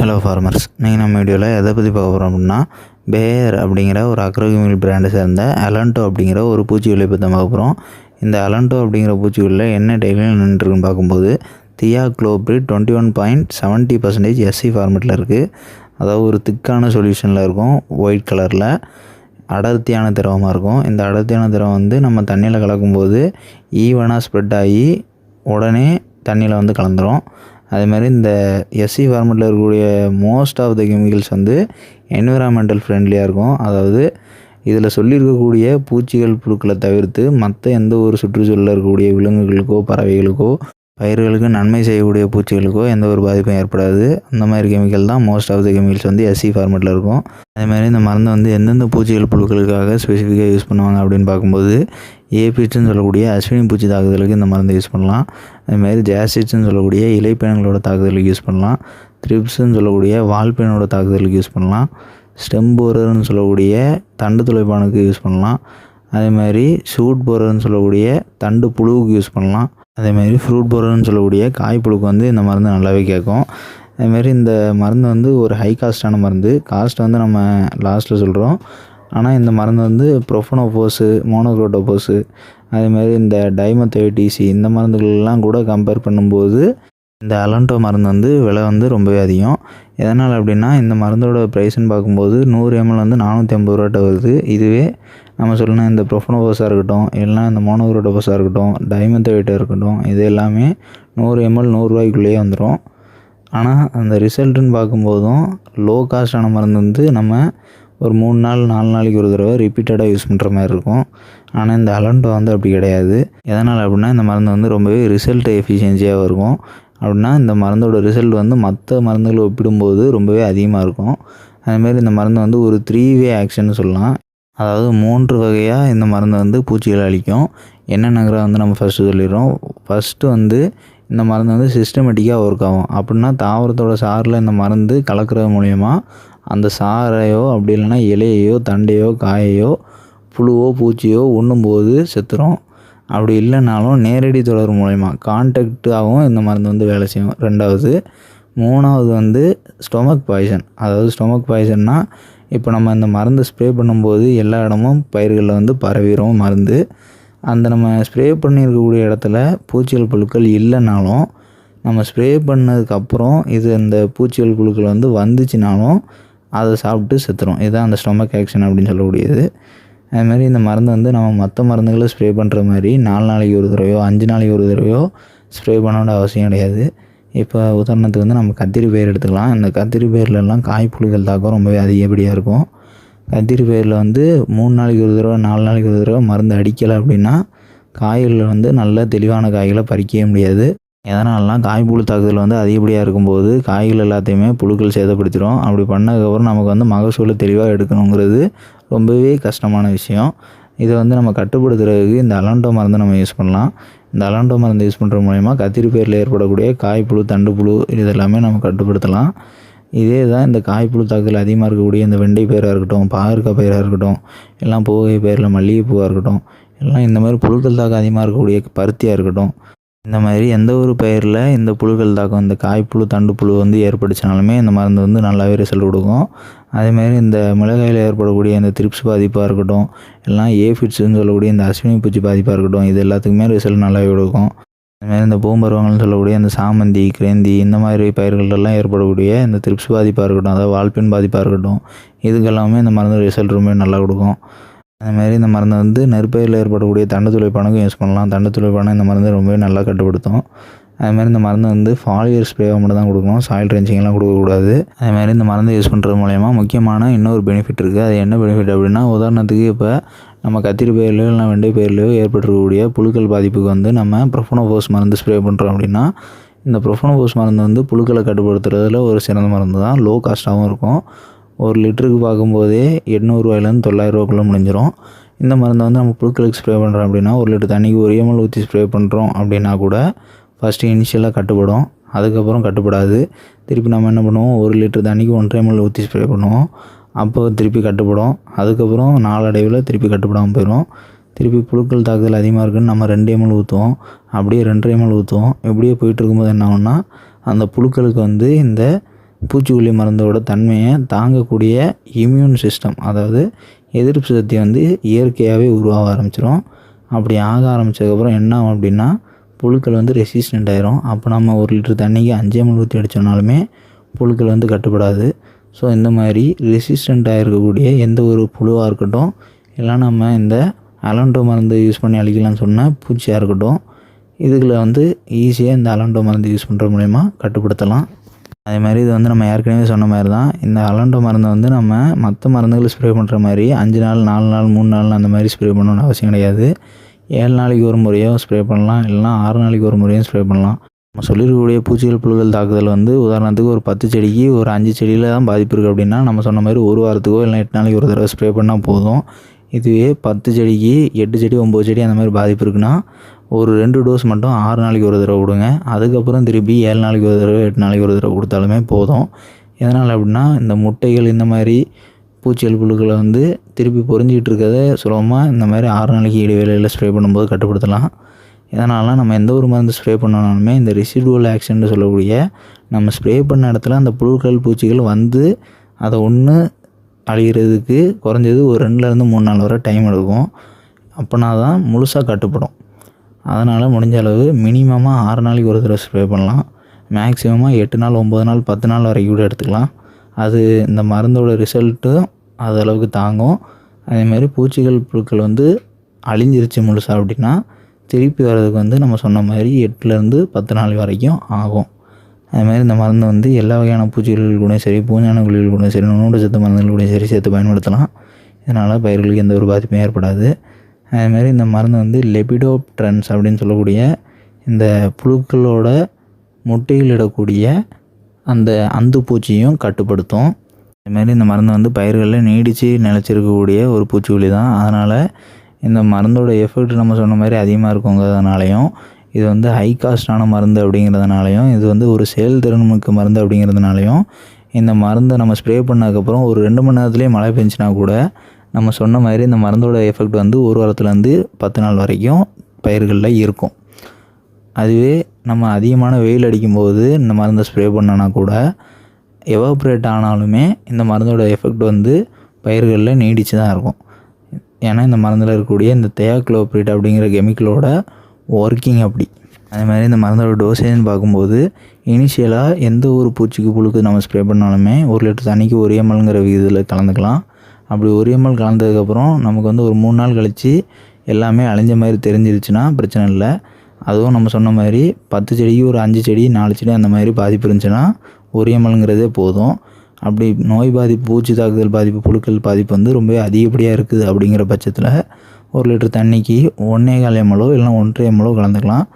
Hello farmers நீங்கள் நம்ம வீடியோவில் எதை பற்றி பார்க்க போகிறோம் அப்படின்னா பேயர் அப்படிங்கிற ஒரு அக்ரோகெமிக்கல் பிராண்டை சேர்ந்த அலண்டோ அப்படிங்கிற ஒரு பூச்சிக்கொல்லியை பற்றி பார்க்க போகிறோம் இந்த அலண்டோ அப்படிங்கிற பூச்சிக்கொல்லியில் என்ன டெய்லியும் நின்றுருக்குன்னு பார்க்கும்போது thiacloprid twenty one point seventy percentage SC ஃபார்மெட்டில் இருக்குது அதாவது ஒரு திக்கான சொல்யூஷனில் இருக்கும் ஒயிட் கலரில் அடர்த்தியான திரவமாக இருக்கும். இந்த அடர்த்தியான திரவம் வந்து நம்ம தண்ணியில் கலக்கும்போது ஈவனாக ஸ்ப்ரெட் ஆகி உடனே தண்ணியில் வந்து கலந்துரும். அதேமாதிரி இந்த எஸ்சி ஃபார்மெட்டில் இருக்கக்கூடிய மோஸ்ட் ஆஃப் த கெமிக்கல்ஸ் வந்து என்விரான்மெண்டல் ஃப்ரெண்ட்லியாக இருக்கும். அதாவது இதில் சொல்லியிருக்கக்கூடிய பூச்சிகள் புழுக்களை தவிர்த்து மற்ற எந்த ஒரு சுற்றுச்சூழலில் இருக்கக்கூடிய விலங்குகளுக்கோ பறவைகளுக்கோ பயிர்களுக்கு நன்மை செய்யக்கூடிய பூச்சிகளுக்கோ எந்த ஒரு பாதிப்பும் ஏற்படாது. அந்த மாதிரி கெமிக்கல் தான் மோஸ்ட் ஆஃப் த கெமிக்கல்ஸ் வந்து எஸ்சி ஃபார்மெட்டில் இருக்கும். அதேமாதிரி இந்த மருந்து வந்து எந்தெந்த பூச்சிகள் புழுக்களுக்காக ஸ்பெசிஃபிக்காக யூஸ் பண்ணுவாங்க அப்படின்னு பார்க்கும்போது ஏபிட்ஸ்னு சொல்லக்கூடிய அஸ்வினி பூச்சி தாக்குதலுக்கு இந்த மருந்தை யூஸ் பண்ணலாம். அதுமாதிரி ஜாசிட்ஸ்னு சொல்லக்கூடிய இலைப்பேன்களோட தாக்குதலுக்கு யூஸ் பண்ணலாம். த்ரிப்ஸ்ன்னு சொல்லக்கூடிய வால்பேனோட தாக்குதலுக்கு யூஸ் பண்ணலாம். ஸ்டெம் போரர்னு சொல்லக்கூடிய தண்டு துளைப்பானுக்கு யூஸ் பண்ணலாம். அதே மாதிரி ஷூட் போரர்னு சொல்லக்கூடிய தண்டு புழுவுக்கு யூஸ் பண்ணலாம். அதேமாதிரி ஃப்ரூட் போரர்னு சொல்லக்கூடிய காய் புழுக்கு வந்து இந்த மருந்து நல்லாவே கேட்கும். அதுமாரி இந்த மருந்து வந்து ஒரு ஹை காஸ்ட்டான மருந்து. காஸ்ட் வந்து நம்ம லாஸ்ட்டில் சொல்கிறோம் ஆனால் இந்த மருந்து வந்து ப்ரொஃபனோபோஸு மோனோக்ரோட்டோபோஸு அதேமாதிரி இந்த டைமத்தோடிசி இந்த மருந்துகள்லாம் கூட கம்பேர் பண்ணும்போது இந்த அலண்டோ மருந்து வந்து விலை வந்து ரொம்பவே அதிகம். எதனால் அப்படின்னா இந்த மருந்தோட ப்ரைஸ்ன்னு பார்க்கும்போது நூறு எம்எல் வந்து நானூற்றி ஐம்பது ரூபாட்ட வருது. இதுவே நம்ம சொல்லணும் இந்த ப்ரொஃபனோபோஸாக இருக்கட்டும் இல்லைனா இந்த மோனோக்ரோட்டோபோஸாக இருக்கட்டும் டைமத்தோயிட்டாக இருக்கட்டும் இது எல்லாமே நூறு எம்எல் நூறுரூவாய்க்குள்ளேயே வந்துடும் ஆனால் அந்த ரிசல்ட்டுன்னு பார்க்கும்போதும் லோ காஸ்டான மருந்து வந்து நம்ம ஒரு மூணு நாள் நாலு நாளைக்கு ஒரு தடவை ரிப்பீட்டடாக யூஸ் பண்ணுற மாதிரி இருக்கும். ஆனால் இந்த அலண்டோ வந்து அப்படி கிடையாது. எதனால் அப்படின்னா இந்த மருந்து வந்து ரொம்பவே ரிசல்ட் எஃபிஷியன்சியாக இருக்கும். அப்படின்னா இந்த மருந்தோட ரிசல்ட் வந்து மற்ற மருந்துகளை ஒப்பிடும்போது ரொம்பவே அதிகமாக இருக்கும். அதுமாரி இந்த மருந்து வந்து ஒரு த்ரீ வே ஆக்ஷன் சொல்லலாம். அதாவது மூன்று வகையாக இந்த மருந்து வந்து பூச்சிகளை அழிக்கும். என்னென்னங்கிற வந்து நம்ம ஃபஸ்ட்டு சொல்லிடுறோம். ஃபஸ்ட்டு வந்து இந்த மருந்து வந்து சிஸ்டமேட்டிக்காக ஒர்க் ஆகும். அப்படின்னா தாவரத்தோட சாறில் இந்த மருந்து கலக்கிறது மூலயமா அந்த சாறையோ அப்படி இல்லைன்னா இலையையோ தண்டையோ காயையோ புழுவோ பூச்சியோ உண்ணும்போது செத்துரும். அப்படி இல்லைனாலும் நேரடி தொடர் மூலயமா கான்டாக்டாகவும் இந்த மருந்து வந்து வேலை செய்யும். ரெண்டாவது மூணாவது வந்து ஸ்டொமக் பாய்சன் அதாவது ஸ்டொமக் பாய்சன்னா இப்போ நம்ம இந்த மருந்து ஸ்ப்ரே பண்ணும்போது எல்லா இடமும் பயிர்களில் வந்து பரவிடும் மருந்து. அந்த நம்ம ஸ்ப்ரே பண்ணியிருக்கக்கூடிய இடத்துல பூச்சிகள் புழுக்கள் இல்லைனாலும் நம்ம ஸ்ப்ரே பண்ணதுக்கப்புறம் இது அந்த பூச்சிகள் புழுக்கள் வந்து வந்துச்சுனாலும் அதை சாப்பிட்டு செத்துரும். இதுதான் அந்த ஸ்டொமக் ஆக்ஷன் அப்படின்னு சொல்லக்கூடியது. அதுமாதிரி இந்த மருந்து வந்து நம்ம மற்ற மருந்துகளை ஸ்ப்ரே பண்ணுற மாதிரி நாலு நாளைக்கு ஒரு தடவையோ அஞ்சு நாளைக்கு ஒரு தடவையோ ஸ்ப்ரே பண்ணோட அவசியம் கிடையாது. இப்போ உதாரணத்துக்கு வந்து நம்ம கத்திரி பயிர் எடுத்துக்கலாம். இந்த கத்திரி பயிர்லலாம் காய்ப்புழுகள் தாக்கம் ரொம்பவே அதிகப்படியாக இருக்கும். கத்திரி பயிரில் வந்து மூணு நாளைக்கு ஒரு தடவை நாலு நாளைக்கு ஒரு தடவை மருந்து அடிக்கலை அப்படின்னா காய்களில் வந்து நல்ல தெளிவான காய்களை பறிக்கவே முடியாது. எதனாலலாம் காய்ப்புழு தாக்குதல் வந்து அதிகப்படியாக இருக்கும்போது காய்கள் எல்லாத்தையுமே புழுக்கள் சேதப்படுத்திடும். அப்படி பண்ணதுக்கப்புறம் நமக்கு வந்து மகசூலை தெளிவாக எடுக்கணுங்கிறது ரொம்பவே கஷ்டமான விஷயம். இதை வந்து நம்ம கட்டுப்படுத்துறதுக்கு இந்த அலாண்டோ மருந்து நம்ம யூஸ் பண்ணலாம். இந்த அலாண்டோ மருந்து யூஸ் பண்ணுற மூலயமா கத்திரி ஏற்படக்கூடிய காய்ப்புழு தண்டுப்புழு இது எல்லாமே நம்ம கட்டுப்படுத்தலாம். இதே தான் இந்த காய்ப்புழு தாக்குதல் அதிகமாக இருக்கக்கூடிய இந்த வெண்டை பயிராக இருக்கட்டும் பாகற்காய் பயிராக இருக்கட்டும் எல்லாம் புகை பயிரில் மல்லிகைப்பூவாக இருக்கட்டும் எல்லாம் இந்த மாதிரி புழுக்கள் தாக்கம் அதிகமாக இருக்கக்கூடிய பருத்தியாக இருக்கட்டும் இந்த மாதிரி எந்த ஒரு பயிரில் இந்த புழுக்கள் தாக்கம் இந்த காய்ப்புழு தண்டுப்புழு வந்து ஏற்பட்டுச்சுனாலுமே இந்த மருந்து வந்து நல்லாவே ரிசல்ட் கொடுக்கும். அதேமாதிரி இந்த மிளகாயில் ஏற்படக்கூடிய இந்த திரிப்ஸ் பாதிப்பாக இருக்கட்டும் எல்லாம் ஏஃபிட்ஸுன்னு சொல்லக்கூடிய இந்த அஸ்வினி பூச்சி பாதிப்பாக இருக்கட்டும் இது எல்லாத்துக்குமே ரிசல்ட் நல்லாவே கொடுக்கும். அதுமாதிரி இந்த பூம்பருவங்கள்னு சொல்லக்கூடிய இந்த சாமந்தி கிரேந்தி இந்த மாதிரி பயிர்களெல்லாம் ஏற்படக்கூடிய இந்த த்ரிப்ஸ் பாதிப்பாக இருக்கட்டும் அதாவது வால்பின் பாதிப்பாக இருக்கட்டும் இதுக்கெல்லாமே இந்த மருந்து ரிசல்ட் ரொம்ப நல்லா கொடுக்கும். அதுமாதிரி இந்த மருந்தை வந்து நெற்பயிரில் ஏற்படக்கூடிய தண்டு துளைப்பானுக்கும் யூஸ் பண்ணலாம். தண்டு துளைப்பானை இந்த மருந்து ரொம்பவே நல்லா கட்டுப்படுத்தும். அதுமாதிரி இந்த மருந்து வந்து ஃபாலியர் ஸ்ப்ரேவாக மட்டும் தான் கொடுக்கணும். சாயில் ட்ரென்ச்சிங்லாம் கொடுக்கக்கூடாது. அதுமாதிரி இந்த மருந்து யூஸ் பண்ணுறது மூலயமா முக்கியமான இன்னொரு பெனிஃபிட் இருக்குது அது என்ன பெனிஃபிட் அப்படின்னா உதாரணத்துக்கு இப்போ நம்ம கத்திரி பயிர்லையோ இல்லை வெண்டை பயிர்லையோ ஏற்பட்டிருக்கக்கூடிய புழுக்கள் பாதிப்புக்கு வந்து நம்ம ப்ரொஃபனோபோஸ் மருந்து ஸ்ப்ரே பண்ணுறோம் அப்படின்னா இந்த ப்ரொஃபனோபோஸ் மருந்து வந்து புழுக்களை கட்டுப்படுத்துறதுல ஒரு சிறந்த மருந்து தான் லோ காஸ்ட்டாகவும் இருக்கும். ஒரு லிட்டருக்கு பார்க்கும்போதே எட்நூறுவாயிலேருந்து தொள்ளாயிரரூவாக்குள்ளே முடிஞ்சிடும் இந்த மருந்தை வந்து நம்ம புழுக்களுக்கு ஸ்ப்ரே பண்ணுறோம் அப்படின்னா ஒரு லிட்டர் தண்ணிக்கு ஒரு எம்எல் ஊற்றி ஸ்ப்ரே பண்ணுறோம் அப்படின்னா கூட ஃபஸ்ட்டு இனிஷியலாக கட்டுப்படும். அதுக்கப்புறம் கட்டுப்படாது. திருப்பி நம்ம என்ன பண்ணுவோம்? ஒரு லிட்டர் தண்ணிக்கு ஒன்றரை எம்எல் ஊற்றி ஸ்ப்ரே பண்ணுவோம். அப்போ திருப்பி கட்டுப்படும். அதுக்கப்புறம் நாளடைவில் திருப்பி கட்டுப்படாமல் போயிடும் திருப்பி புழுக்கள் தாக்குதல் அதிகமாக இருக்குன்னு நம்ம ரெண்டு எம்எல் ஊற்றுவோம் அப்படியே ரெண்டரை எம்எல் ஊற்றுவோம் இப்படியே போயிட்டு இருக்கும்போது என்ன ஆகும்னா அந்த புழுக்களுக்கு வந்து இந்த பூச்சிக்கொல்லி மருந்தோட தன்மையை தாங்கக்கூடிய இம்யூன் சிஸ்டம் அதாவது எதிர்ப்பு சக்தி வந்து இயற்கையாகவே உருவாக ஆரம்பிச்சிடும் அப்படி ஆக ஆரம்பித்ததுக்கப்புறம் என்ன ஆகும் அப்படின்னா புழுக்கள் வந்து ரெசிஸ்டண்ட் ஆயிரும். அப்போ நம்ம ஒரு லிட்டர் தண்ணிக்கு அஞ்சே மணி ஊற்றி அடித்தோம்னாலுமே புழுக்கள் வந்து கட்டுப்படாது. ஸோ இந்த மாதிரி ரெசிஸ்டண்ட்டாக இருக்கக்கூடிய எந்த ஒரு புழுவாக இருக்கட்டும் இல்லை நம்ம இந்த அலண்டோ மருந்து யூஸ் பண்ணி அழிக்கலாம்னு சொன்னால் பூச்சியாக இருக்கட்டும் இதுகளை வந்து ஈஸியாக இந்த அலண்டோ மருந்து யூஸ் பண்ணுற மூலயமா கட்டுப்படுத்தலாம். அதே மாதிரி இது வந்து நம்ம ஏற்கனவே சொன்ன மாதிரி தான். இந்த அலண்டோ மருந்தை வந்து நம்ம மற்ற மருந்துகளை ஸ்ப்ரே பண்ணுற மாதிரி அஞ்சு நாள் நாலு நாள் மூணு நாள் அந்த மாதிரி ஸ்ப்ரே பண்ணணும்னு அவசியம் கிடையாது. ஏழு நாளைக்கு ஒரு முறையோ ஸ்ப்ரே பண்ணலாம். இல்லைனா ஆறு நாளைக்கு ஒரு முறையும் ஸ்ப்ரே பண்ணலாம். நம்ம சொல்லியிருக்கக்கூடிய பூச்சிகள் புழுகள் தாக்குதல் வந்து உதாரணத்துக்கு ஒரு பத்து செடிக்கு ஒரு அஞ்சு செடியில் தான் பாதிப்பு இருக்குது அப்படின்னா நம்ம சொன்ன மாதிரி ஒரு வாரத்துக்கோ இல்லை எட்டு நாளைக்கு ஒரு தடவை ஸ்ப்ரே பண்ணால் போதும். இதுவே பத்து செடிக்கு எட்டு செடி ஒம்பது செடி அந்த மாதிரி பாதிப்பு இருக்குன்னா ஒரு ரெண்டு டோஸ் மட்டும் ஆறு நாளைக்கு ஒரு தடவை கொடுங்க. அதுக்கப்புறம் திருப்பி ஏழு நாளைக்கு ஒரு தடவை எட்டு நாளைக்கு ஒரு தடவை கொடுத்தாலுமே போதும். எதனால் அப்படின்னா இந்த முட்டைகள் இந்த மாதிரி பூச்சிகள் புழுக்களை வந்து திருப்பி பொறிஞ்சிக்கிட்டு இருக்கிறத சுலபமாக இந்த மாதிரி ஆறு நாளைக்கு இடைவேளையில் ஸ்ப்ரே பண்ணும்போது கட்டுப்படுத்தலாம். இதனால் நம்ம எந்த ஒரு மருந்து ஸ்ப்ரே பண்ணனாலுமே இந்த ரெசிடுவல் ஆக்ஷன் சொல்லக்கூடிய நம்ம ஸ்ப்ரே பண்ண இடத்துல அந்த புழுக்கள் பூச்சிகள் வந்து அதை ஒன்று அழிகிறதுக்கு குறைஞ்சது ஒரு ரெண்டுலேருந்து மூணு நாள் வரை டைம் எடுக்கும். அப்போனா தான் முழுசாக கட்டுப்படும். அதனால் முடிஞ்ச அளவு மினிமமாக ஆறு நாளைக்கு ஒரு தடவை ஸ்ப்ரே பண்ணலாம். மேக்ஸிமமாக எட்டு நாள் ஒம்பது நாள் பத்து நாள் வரைக்கும் கூட எடுத்துக்கலாம். அது இந்த மருந்தோட ரிசல்ட்டும் அது அளவுக்கு தாங்கும். அதேமாதிரி பூச்சிகள் புழுக்கள் வந்து அழிஞ்சிருச்சு முழுசாக அப்படின்னா திருப்பி வர்றதுக்கு வந்து நம்ம சொன்ன மாதிரி எட்டுலேருந்து பத்து நாள் வரைக்கும் ஆகும். அதுமாதிரி இந்த மருந்து வந்து எல்லா வகையான பூச்சிகள் கூட சரி பூஞ்சான குழிகள் கூட சரி நுண்ணூட்ட சத்து மருந்துகள் கூட சரி சேர்த்து பயன்படுத்தலாம். இதனால் பயிர்களுக்கு எந்த ஒரு பாதிப்பும் ஏற்படாது. அதுமாரி இந்த மருந்து வந்து லெபிடோப்ட்ரன்ஸ் அப்படின்னு சொல்லக்கூடிய இந்த புழுக்களோட முட்டைகளிடக்கூடிய அந்த அந்து பூச்சியும் கட்டுப்படுத்தும். இதுமாரி இந்த மருந்து வந்து பயிர்களில் நீடித்து நிலச்சிருக்கக்கூடிய ஒரு பூச்சிக்கொல்லி தான். அதனால் இந்த மருந்தோட எஃபெக்ட் நம்ம சொன்ன மாதிரி அதிகமாக இருக்குங்கிறதுனாலையும் இது வந்து ஹை காஸ்டான மருந்து அப்படிங்கிறதுனாலையும் இது வந்து ஒரு செயல்திறன் மிக்க மருந்து அப்படிங்கிறதுனாலையும் இந்த மருந்தை நம்ம ஸ்ப்ரே பண்ணதுக்கப்புறம் ஒரு ரெண்டு மணி நேரத்துலேயே மழை பெஞ்சினா கூட நம்ம சொன்ன மாதிரி இந்த மருந்தோட எஃபெக்ட் வந்து ஒரு வாரத்துலேருந்து பத்து நாள் வரைக்கும் பயிர்களில் இருக்கும். அதுவே நம்ம அதிகமான வெயில் அடிக்கும்போது இந்த மருந்தை ஸ்ப்ரே பண்ணனா கூட எவாப்ரேட் ஆனாலுமே இந்த மருந்தோட எஃபெக்ட் வந்து பயிர்களில் நீடித்து தான் இருக்கும். ஏன்னா இந்த மருந்தில் இருக்கக்கூடிய இந்த தேயாக்ளோப்ரேட் அப்படிங்கிற கெமிக்கலோட ஒர்க்கிங் அப்படி. அதே மாதிரி இந்த மருந்தோட டோசேஜ்னு பார்க்கும்போது இனிஷியலாக எந்த ஒரு பூச்சிக்கு புழுக்கு நம்ம ஸ்ப்ரே பண்ணாலுமே ஒரு லிட்டர் தண்ணிக்கு ஒரு எம்எல்ங்கிற விகிதத்தில் கலந்துக்கலாம். அப்படி ஒரியம்மல் கலந்ததுக்கப்புறம் நமக்கு வந்து ஒரு மூணு நாள் கழித்து எல்லாமே அழிஞ்ச மாதிரி தெரிஞ்சிருச்சுன்னா பிரச்சனை இல்லை. அதுவும் நம்ம சொன்ன மாதிரி பத்து செடிக்கு ஒரு அஞ்சு செடி நாலு செடி அந்த மாதிரி பாதிப்பு இருந்துச்சுன்னா ஒரு போதும். அப்படி நோய் பாதிப்பு பூச்சி தாக்குதல் பாதிப்பு புழுக்கள் பாதிப்பு வந்து ரொம்பவே அதிகப்படியாக இருக்குது அப்படிங்கிற பட்சத்தில் ஒரு லிட்டர் தண்ணிக்கு ஒன்றே கால் எம்எலோ இல்லைனா ஒன்றரை எம்எலோ கலந்துக்கலாம்.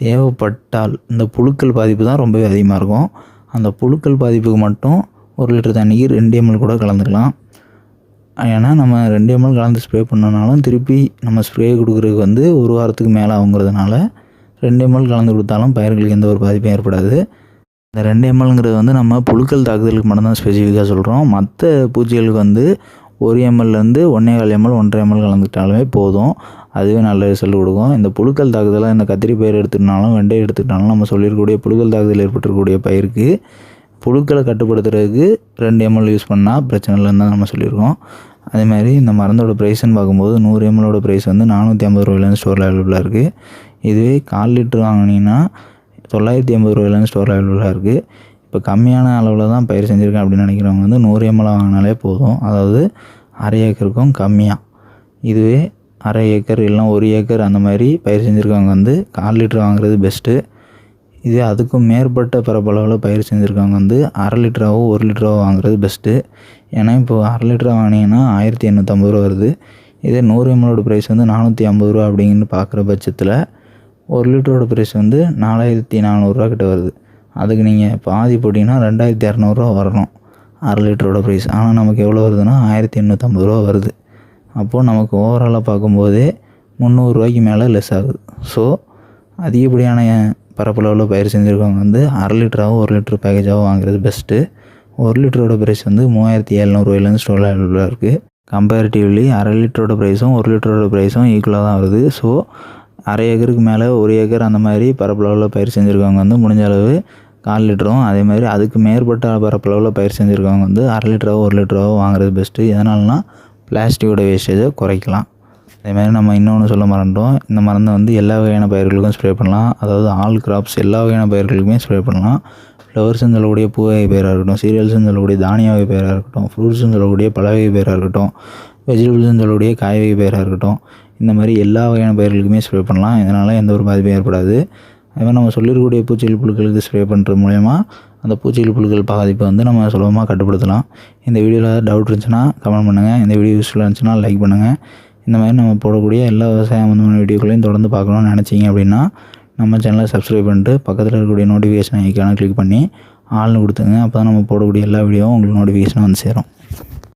தேவைப்பட்டால் இந்த புழுக்கள் பாதிப்பு தான் ரொம்பவே அதிகமாக இருக்கும். அந்த புழுக்கள் பாதிப்புக்கு மட்டும் ஒரு லிட்டர் தண்ணிக்கு ரெண்டு எம்எல் கூட கலந்துக்கலாம். ஏன்னா நம்ம ரெண்டு எம்எல் கலந்து ஸ்ப்ரே பண்ணனாலும் திருப்பி நம்ம ஸ்ப்ரே கொடுக்குறதுக்கு வந்து ஒரு வாரத்துக்கு மேலே ஆகுங்கிறதுனால ரெண்டு எம்எல் கலந்து கொடுத்தாலும் பயிர்களுக்கு எந்த ஒரு பாதிப்பும் ஏற்படாது. இந்த ரெண்டு எம்எல்ங்கிறது வந்து நம்ம புழுக்கள் தாக்குதலுக்கு மட்டும்தான் ஸ்பெசிஃபிக்காக சொல்கிறோம் மற்ற பூச்சிகளுக்கு வந்து ஒரு எம்எல்லேருந்து ஒன்றே கால் எம்எல் ஒன்றரை எம்எல் கலந்துக்கிட்டாலுமே போதும். அதுவே நல்ல ரிசல்ட் கொடுக்கும். இந்த புழுக்கள் தாக்குதலாக இந்த கத்திரி பயிர் எடுத்துக்கிட்டாலும் வெண்டை எடுத்துக்கிட்டாலும் நம்ம சொல்லியிருக்கக்கூடிய புழுக்கள் தாக்குதல் ஏற்பட்டிருக்கக்கூடிய பயிருக்கு புழுக்களை கட்டுப்படுத்துறதுக்கு ரெண்டு எம்எல் யூஸ் பண்ணால் பிரச்சனை இல்லைன்னு தான் நம்ம சொல்லியிருக்கோம். அதே மாதிரி இந்த மருந்தோட ப்ரைஸ்ன்னு பார்க்கும்போது நூறு எம்எலோட ப்ரைஸ் வந்து நானூற்றி ஐம்பது ரூபாயிலேருந்து ஸ்டோரில் அவைலபிளாக இருக்குது இதுவே கால் லிட்டர் வாங்கினீங்கன்னா தொள்ளாயிரத்தி ஐம்பது ரூபாயிலேருந்து ஸ்டோரில் அவைலபிளாக இருக்குது இப்போ கம்மியான அளவில் தான் பயிர் செஞ்சுருக்கேன் அப்படின்னு நினைக்கிறவங்க வந்து நூறு எம்எல் வாங்கினாலே போதும். அதாவது அரை ஏக்கருக்கும் கம்மியாக இதுவே அரை ஏக்கர் இல்லைனா ஒரு ஏக்கர் அந்த மாதிரி பயிர் செஞ்சுருக்கவங்க வந்து கால் லிட்டர் வாங்குறது பெஸ்ட்டு இதே அதுக்கும் மேற்பட்ட பரப்பளவில் பயிர் செஞ்சுருக்கவங்க வந்து அரை லிட்டராவோ ஒரு லிட்டராவோ வாங்குறது பெஸ்ட்டு ஏன்னா இப்போ அரை லிட்டராக வாங்கினீங்கன்னா ஆயிரத்தி எண்ணூற்றம்பது ரூபா வருது. இதே நூறு எம்எலோட ப்ரைஸ் வந்து நானூற்றி ஐம்பது ரூபா அப்படின்னு பார்க்குற பட்சத்தில் ஒரு லிட்டரோட ப்ரைஸ் வந்து நாலாயிரத்தி நானூறுரூவா கிட்ட வருது. அதுக்கு நீங்கள் பாதி போட்டிங்கன்னா ரெண்டாயிரத்தி இரநூறுவா வரணும் அரை லிட்டரோட ப்ரைஸ் ஆனால் நமக்கு எவ்வளோ வருதுன்னா ஆயிரத்தி எண்ணூற்றம்பது ரூபா வருது. அப்போது நமக்கு ஓவராலாக பார்க்கும்போதே முந்நூறுரூவாய்க்கு மேலே லெஸ் ஆகுது. ஸோ அதிகப்படியான பரப்பளவில் பயிர் செஞ்சுருக்கவங்க வந்து அரை லிட்டராகவும் ஒரு லிட்டர் பேக்கேஜாகவும் வாங்குறது பெஸ்ட்டு ஒரு லிட்டரோட ப்ரைஸ் வந்து மூவாயிரத்தி ஏழ்நூறுவாயிலேருந்து ஸ்டோர் அவைலபிளாக இருக்குது கம்பேரிட்டிவ்லி அரை லிட்டரோட ப்ரைஸும் ஒரு லிட்டரோட ப்ரைஸும் ஈக்குவலாக தான் வருது. ஸோ அரை ஏக்கருக்கு மேலே ஒரு ஏக்கர் அந்த மாதிரி பரப்பளவில் பயிர் செஞ்சுருக்கவங்க வந்து முடிஞ்ச அளவு கால் லிட்டரும் அதே மாதிரி அதுக்கு மேற்பட்ட பரப்பளவில் பயிர் செஞ்சுருக்கவங்க வந்து அரை லிட்டராகவும் ஒரு லிட்டராகவும் வாங்குறது பெஸ்ட்டு எதனால்னா பிளாஸ்டிக்கோட வேஸ்டேஜை குறைக்கலாம். அதே மாதிரி நம்ம இன்னொன்று சொல்ல மறந்துட்டோம். இந்த மருந்தை வந்து எல்லா வகையான பயிர்களுக்கும் ஸ்ப்ரே பண்ணலாம். அதாவது ஆல் கிராப்ஸ் எல்லா வகையான பயிர்களுக்குமே ஸ்ப்ரே பண்ணலாம். ஃப்ளவர்ஸ்னு சொல்லக்கூடிய பூ வகை பயிராக இருக்கட்டும் சீரியல்ஸ்னு சொல்லக்கூடிய தானிய வகை பயிராக இருக்கட்டும் ஃப்ரூட்ஸ்னு சொல்லக்கூடிய பழ வகை பயிராக இருக்கட்டும் வெஜிடபிள்ஸ்னு சொல்லக்கூடிய காய் வகை பயிராக இருக்கட்டும் இந்த மாதிரி எல்லா வகையான பயிர்களுக்குமே ஸ்ப்ரே பண்ணலாம். இதனால் எந்த ஒரு பாதிப்பும் ஏற்படாது. அதே மாதிரி நம்ம சொல்லியிருக்கக்கூடிய பூச்சிகள் புழுக்களுக்கு ஸ்ப்ரே பண்ணுறது மூலயமா அந்த பூச்சிகள் புழுக்கள் பாதிப்பை வந்து நம்ம சுலபமாக கட்டுப்படுத்தலாம். இந்த வீடியோவில் டவுட் இருந்துச்சுன்னா கமெண்ட் பண்ணுங்கள் இந்த வீடியோ யூஸ்ஃபுல்லாக இருந்துச்சுன்னா லைக் பண்ணுங்கள் இந்த மாதிரி நம்ம போடக்கூடிய எல்லா விவசாய சம்மந்தமான வீடியோக்களையும் தொடர்ந்து பார்க்கணும்னு நினச்சிங்க அப்படின்னா நம்ம சேனலை சப்ஸ்கிரைப் பண்ணிட்டு பக்கத்தில் இருக்கக்கூடிய நோட்டிஃபிகேஷன் ஐக்கான கிளிக் பண்ணி ஆள்னு கொடுத்துங்க அப்போ தான் நம்ம போடக்கூடிய எல்லா வீடியோவும் உங்களுக்கு நோட்டிஃபிகேஷனாக வந்து சேரும்.